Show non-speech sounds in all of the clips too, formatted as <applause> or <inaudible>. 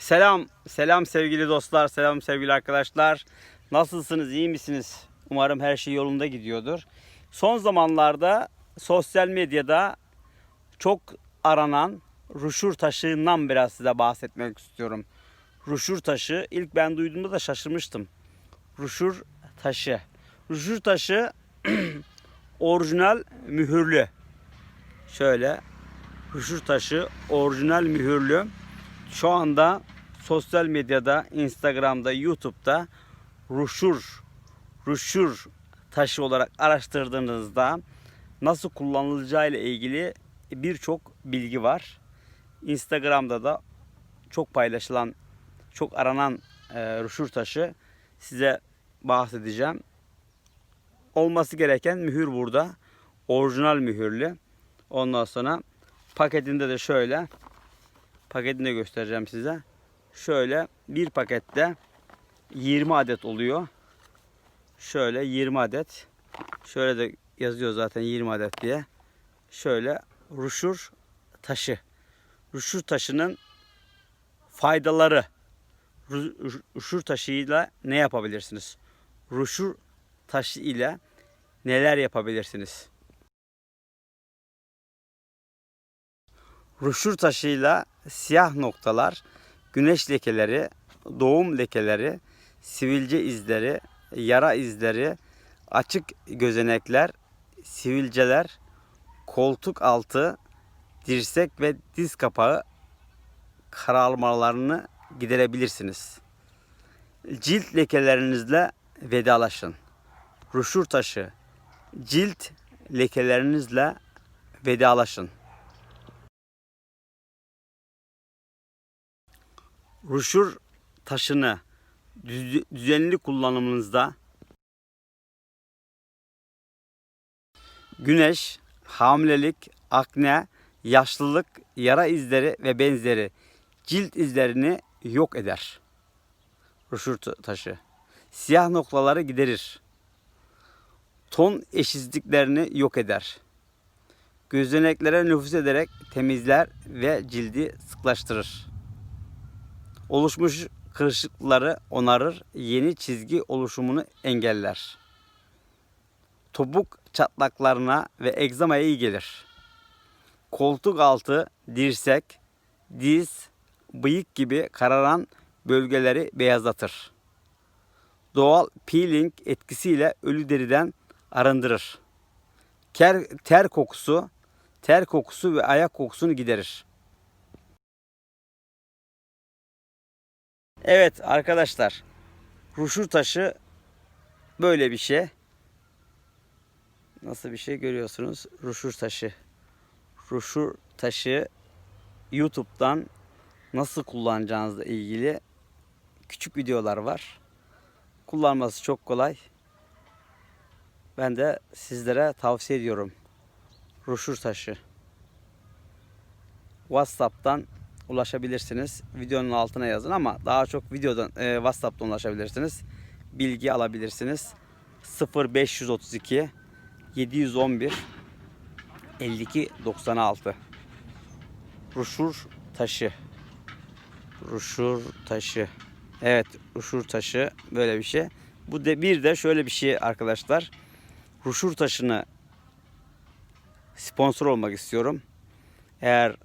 Selam, selam sevgili dostlar, selam sevgili arkadaşlar. Nasılsınız, iyi misiniz? Umarım her şey yolunda gidiyordur. Son zamanlarda sosyal medyada çok aranan ruşur taşından biraz size bahsetmek istiyorum. Ruşur taşı, ilk ben duyduğumda da şaşırmıştım. Ruşur taşı. Ruşur taşı <clears throat> orijinal mühürlü. Şöyle ruşur taşı orijinal mühürlü. Şu anda sosyal medyada, Instagram'da, YouTube'da ruşur, ruşur taşı olarak araştırdığınızda nasıl kullanılacağı ile ilgili birçok bilgi var. Instagram'da da çok paylaşılan, çok aranan e, ruşur taşı size bahsedeceğim. Olması gereken mühür burada. Orijinal mühürlü. Ondan sonra paketinde de şöyle paketini de göstereceğim size. Şöyle bir pakette 20 adet oluyor. Şöyle 20 adet. Şöyle de yazıyor zaten 20 adet diye. Şöyle ruşur taşı. Ruşur taşının faydaları. Ru- Ruşur taşıyla ne yapabilirsiniz? Ruşur taşı ile neler yapabilirsiniz? Ruşur taşıyla siyah noktalar, güneş lekeleri, doğum lekeleri, sivilce izleri, yara izleri, açık gözenekler, sivilceler, koltuk altı, dirsek ve diz kapağı kararmalarını giderebilirsiniz. Cilt lekelerinizle vedalaşın. Ruşur taşı, cilt lekelerinizle vedalaşın. Ruşur taşını düz- düzenli kullanımınızda güneş, hamilelik, akne, yaşlılık, yara izleri ve benzeri cilt izlerini yok eder. Ruşur ta- taşı. Siyah noktaları giderir. Ton eşitsizliklerini yok eder. Gözeneklere nüfuz ederek temizler ve cildi sıklaştırır oluşmuş kırışıklıkları onarır, yeni çizgi oluşumunu engeller. Topuk çatlaklarına ve egzamaya iyi gelir. Koltuk altı, dirsek, diz, bıyık gibi kararan bölgeleri beyazlatır. Doğal peeling etkisiyle ölü deriden arındırır. Ter, ter kokusu, ter kokusu ve ayak kokusunu giderir. Evet arkadaşlar. Ruşur taşı böyle bir şey. Nasıl bir şey görüyorsunuz? Ruşur taşı. Ruşur taşı YouTube'dan nasıl kullanacağınızla ilgili küçük videolar var. Kullanması çok kolay. Ben de sizlere tavsiye ediyorum. Ruşur taşı. WhatsApp'tan ulaşabilirsiniz. Videonun altına yazın ama daha çok videodan e, WhatsApp'tan ulaşabilirsiniz. Bilgi alabilirsiniz. 0532 711 52 96 Ruşur taşı. Ruşur taşı. Evet, ruşur taşı böyle bir şey. Bu de bir de şöyle bir şey arkadaşlar. Ruşur taşını sponsor olmak istiyorum. Eğer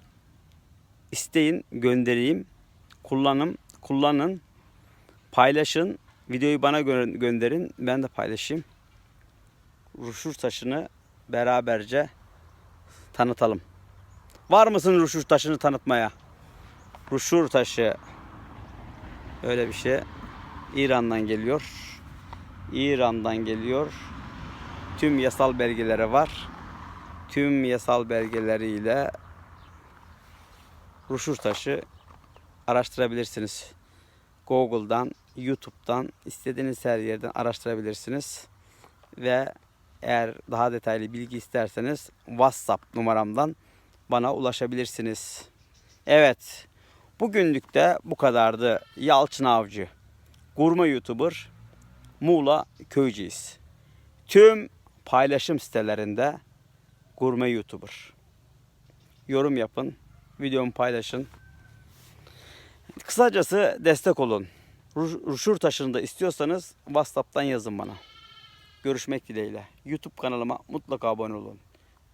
isteyin göndereyim. Kullanım, kullanın, paylaşın. Videoyu bana gö- gönderin. Ben de paylaşayım. Ruşur taşını beraberce tanıtalım. Var mısın ruşur taşını tanıtmaya? Ruşur taşı öyle bir şey. İran'dan geliyor. İran'dan geliyor. Tüm yasal belgeleri var. Tüm yasal belgeleriyle ruşur taşı araştırabilirsiniz. Google'dan, YouTube'dan istediğiniz her yerden araştırabilirsiniz. Ve eğer daha detaylı bilgi isterseniz WhatsApp numaramdan bana ulaşabilirsiniz. Evet. Bugünlük de bu kadardı. Yalçın Avcı. Gurme YouTuber. Muğla Köyceğiz. Tüm paylaşım sitelerinde Gurme YouTuber. Yorum yapın videomu paylaşın. Kısacası destek olun. Ruş- Ruşur taşını da istiyorsanız WhatsApp'tan yazın bana. Görüşmek dileğiyle. YouTube kanalıma mutlaka abone olun.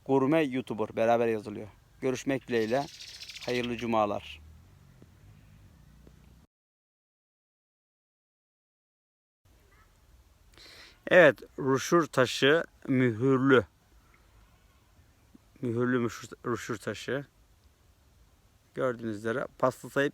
Gurme YouTuber beraber yazılıyor. Görüşmek dileğiyle. Hayırlı cumalar. Evet, ruşur taşı mühürlü. Mühürlü ruşur taşı. Gördüğünüz üzere paslatayıp